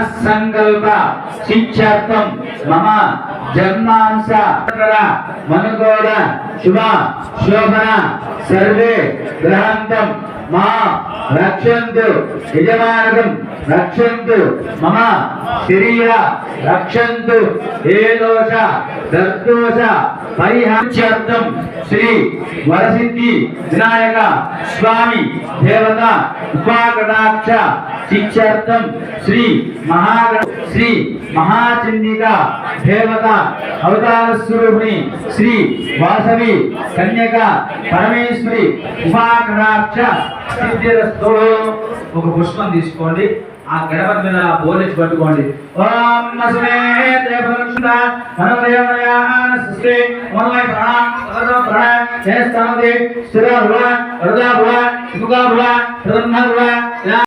సంకల్ప శిక్షార్థం. మమ జన్మాంశ. మనుగోడ శుభ శోభన సర్వే గ్రహంతం. మా రక్షంతు యజమానకం రక్షంతు మమ శరీర రక్షంతు ఏ దోష దర్దోష పరిహార్యర్థం శ్రీ వరసిద్ధి వినాయక స్వామి దేవత ఉపాకటాక్ష శిక్షార్థం శ్రీ మహాగణ శ్రీ మహాచండిక దేవత అవతార స్వరూపిణి శ్రీ వాసవి కన్యక పరమేశ్వరి ఉపాకటాక్ష ఒక పుష్పం తీసుకోండి ఆ గణపతి మీద బోర్నిచ్చి పట్టుకోండి ఓం